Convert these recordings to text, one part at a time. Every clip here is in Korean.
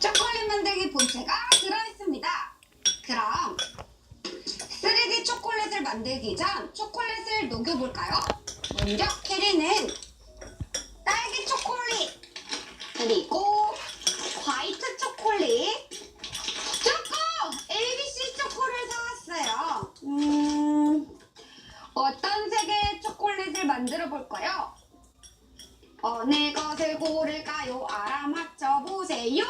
초콜릿 만들기 본체가 들어있습니다. 그럼 3D 초콜릿을 만들기 전 초콜릿을 녹여볼까요? 먼저 캐리는 딸기 초콜릿 그리고 화이트 초콜릿 초코! ABC 초코를 사왔어요. 음, 어떤 색의 초콜릿을 만들어 볼까요? 어느 것을 고를까요? 알아맞혀 보세요.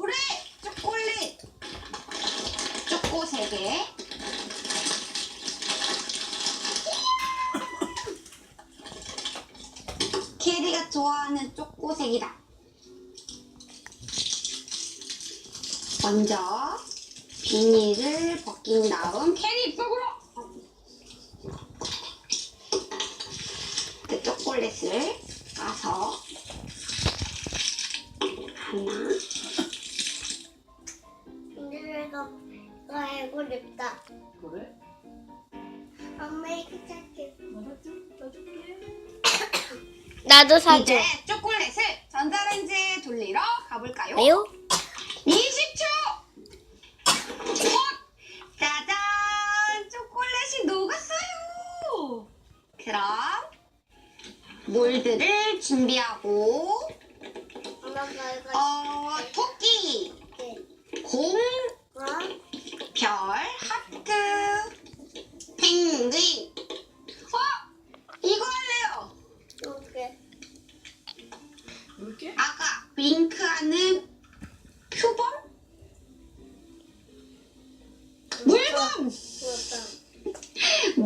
그래, 초콜릿. 초코 세 개. 캐리가 좋아하는 초코색이다. 먼저 비닐을 벗긴 다음 캐리 입속으로 그 초콜릿을 까서 하나 싶다. 그래? 엄마 이거 찾게. 알았지? 나줄게. 나도 이제 초콜릿을 전자레인지에 돌리러 가볼까요? 왜요? 20초! 어? 짜잔! 초콜릿이 녹았어요! 그럼 몰드를 준비하고 엄마가 이거 어,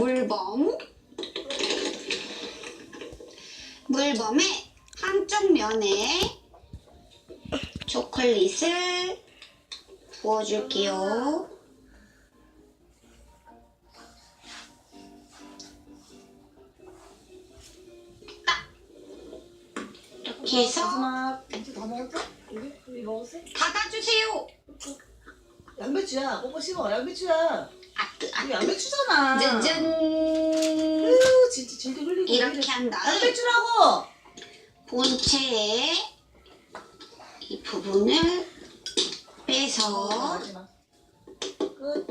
물범 물범의 한쪽 면에 초콜릿을 부어줄게요. 딱 이렇게 해서 가슴아, 이제 다 먹었어? 여기? 여기 먹었어? 닫아주세요. 양배추야. 뽀뽀 씹어. 양배추야. 아뜨 양배추잖아. 짠짠 아유, 진짜 질질 흘리고. 이렇게 한 다음 양배추라고! 본체에 이 부분을 빼서 마지막. 끝.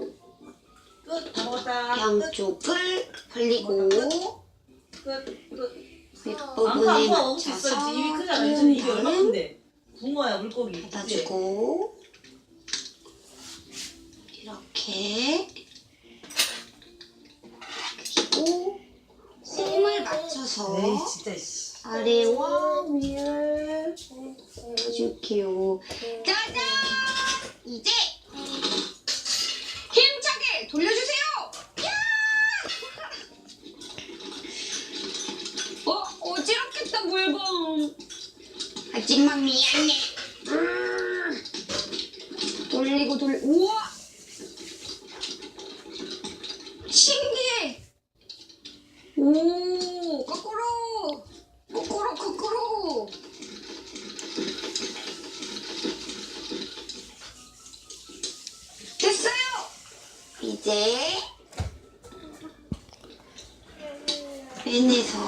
끝. 다 먹었다. 끝. 양쪽을 벌리고 끝. 끝. 안고 윗부분에 안고 먹을 수 맞춰서 있어. 입이 크잖아. 이제 입이 얼마 은 큰데? 붕어야 물고기. 그치? 닫아주고 이렇게 그리고 홈을 맞춰서 에이 진짜 씨. 아래와 위를 해줄게요. 짜잔! 이제 힘차게 돌려주세요. 야! 어 어지럽겠다 물범. 하지만 미안해. 음. 돌리고 돌. 우와. 신기해. 오 거꾸로 거꾸로 거꾸로. 됐어요. 이제 팬에서?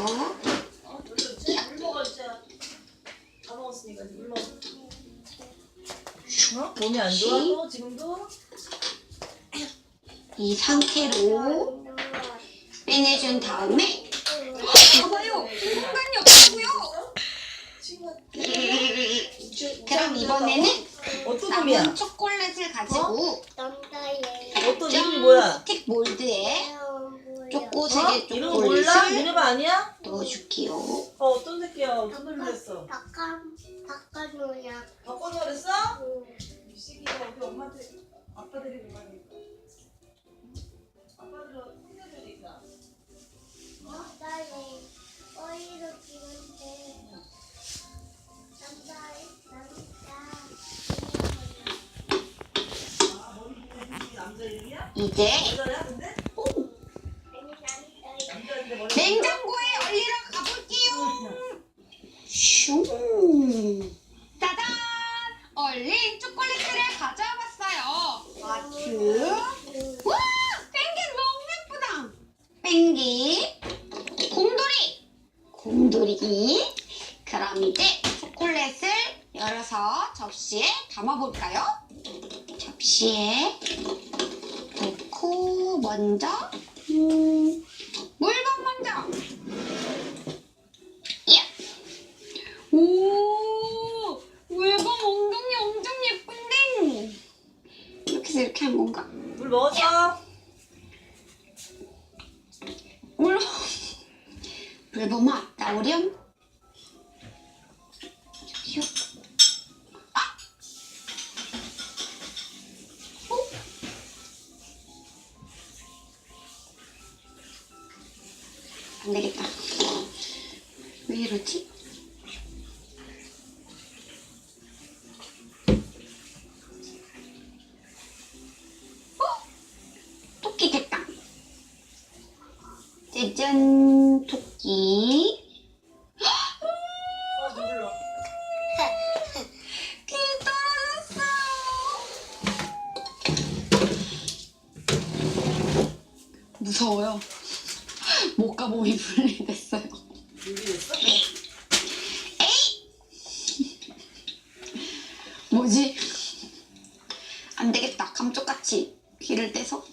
몸이 안 좋아 또 지금도? 이 상태로 빼내준 다음에 봐봐요 공간이 없다고요. 그럼 이번에는 어떤 남은 놈이야? 초콜릿을 가지고 남자의 어떤 이름이 뭐야? 스틱 몰드에 초코 어? 세개 이름 몰라? 초콜릿을 이름 아니야? 넣어줄게요 어 어떤 새끼야? 어떤 놈이 됐어? 바깥 바깥이야. 바꿔서 그랬어? 이 시기가 우리 엄마한테 아빠 데리고 가니까. 아빠들은 이제. 냉장고에 얼리러 가볼게요. 슝. 짜잔. 얼린 초콜릿들을 가져와 봤어요. 마트 와 펭귄 너무 예쁘다. 펭귄 곰돌이 곰돌이 그럼 이제 초콜릿을 열어서 접시에 담아볼까요? 접시에 넣고 먼저 음, 물건 먼저. 야. 오, 물건 엉덩이 엄청 예쁜데. 이렇게 해서 이렇게 한 건가? 물 먹었어? 물, 물범아, 나오렴. 슉. 아! 어? 안 되겠다. 왜 이러지? 무서워요. 목과 몸이 분리됐어요. 준비됐어? 뭐지? 안 되겠다. 감쪽같이 귀를 떼서.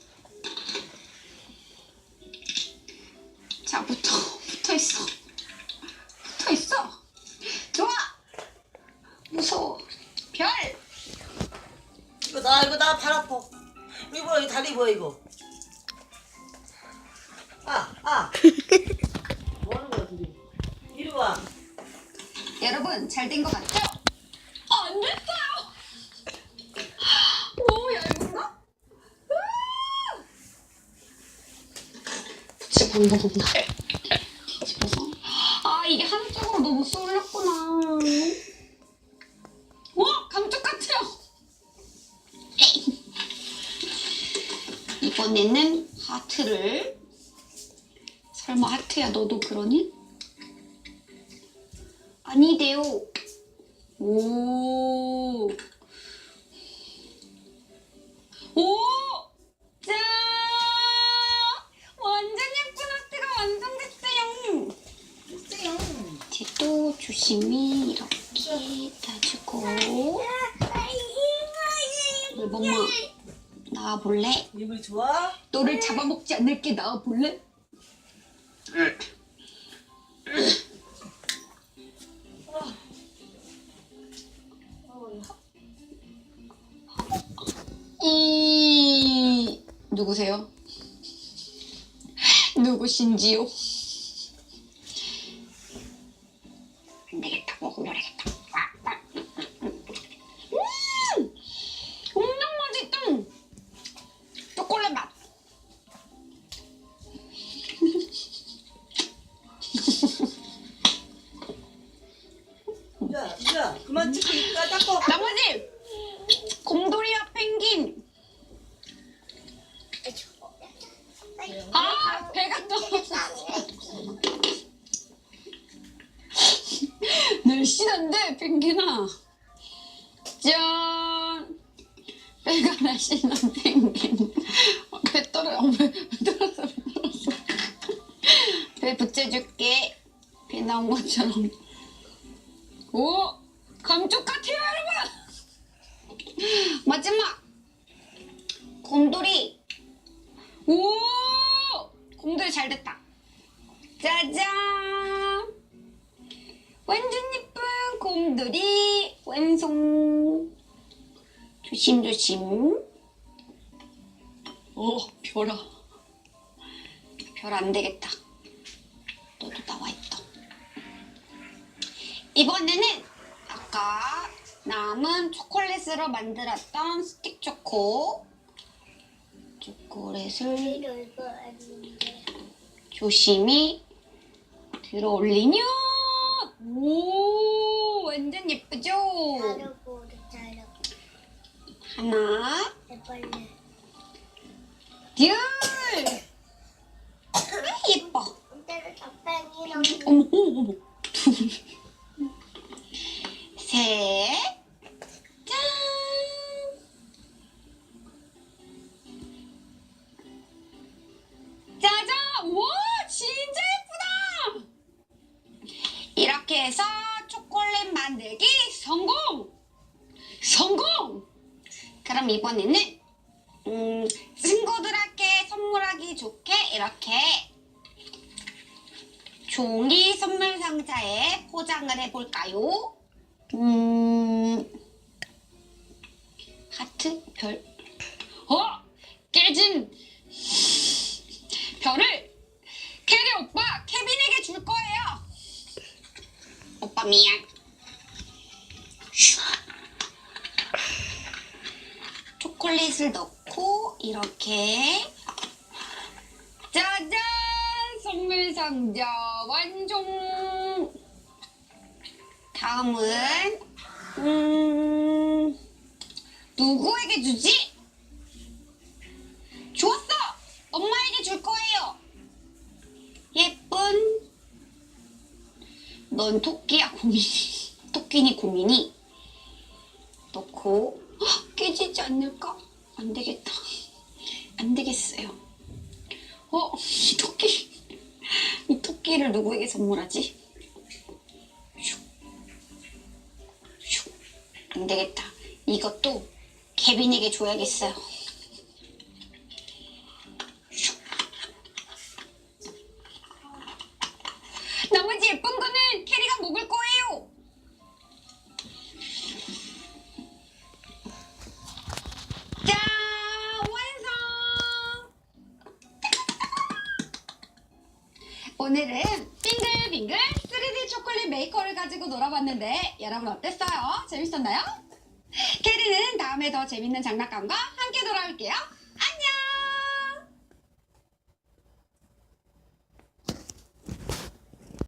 자, 붙어. 붙어 있어. 붙어 있어. 좋아. 무서워. 별. 이거 나 이거 나 발 아파. 이거 뭐야, 이 다리 뭐야 이거? 여러분 잘된 것 같죠? 어, 안 됐어요. 너무 얇은가? 방법 없나? 뒤집어서 아 이게 한쪽으로 너무 쏠렸구나. 와 감쪽 같아요. 이번에는 하트를 설마 하트야 너도 그러니? 아니대요. 오. 오! 짠! 완전 예쁜 아트가 완성됐어요. 쎄요. 이제 또 조심히 이렇게 따주고. 물범마, 나와볼래? 이불 좋아? 너를 잡아먹지 않을게 나와볼래? 이 누구세요? 누구신지요? 안 되겠다 먹어버리겠다. 음, 엄청 맛있다. 초콜릿 맛. 야, 야, 그만 찍고 이까 닦고. 나머지 곰돌이와 펭귄. 아 배가 떨어졌어. 날씬한데 펭귄아. 짠. 배가 날씬한 펭귄. 어, 배 떨어. 어, 배, 배 떨었어. 배 떨었어. 배 붙여줄게. 배 나온 것처럼. 오 완전 예쁜 곰돌이 완성. 조심조심. 오 별아. 별 안 되겠다. 너도 나와 있다. 이번에는 아까 남은 초콜릿으로 만들었던 스틱 초코 초콜릿을. 조심히 들어 올리면 오 완전 예쁘죠? 자르고 자르고. 하나 빨리. 둘. 아, 예뻐. 이때는 적당히 어머 어머 어머. 둘. 셋, 이번에는 음, 친구들에게 선물하기 좋게 이렇게 종이 선물 상자에 포장을 해볼까요? 음, 하트, 별. 어? 깨진 별을 캐리 오빠 케빈에게 줄 거예요. 오빠 미안. 초콜릿을 넣고 이렇게 짜잔 선물 상자 완성. 다음은 음 누구에게 주지? 좋았어. 엄마에게 줄 거예요. 예쁜 넌 토끼야 고민이 토끼니 고민이 넣고 헉, 깨지지 않을까? 안 되겠다. 안 되겠어요. 어, 이 토끼. 이 토끼를 누구에게 선물하지? 안 되겠다. 이것도 케빈에게 줘야겠어요. 오늘은 빙글빙글 3D 초콜릿 메이커를 가지고 놀아봤는데 여러분 어땠어요? 재밌었나요? 캐리는 다음에 더 재밌는 장난감과 함께 돌아올게요.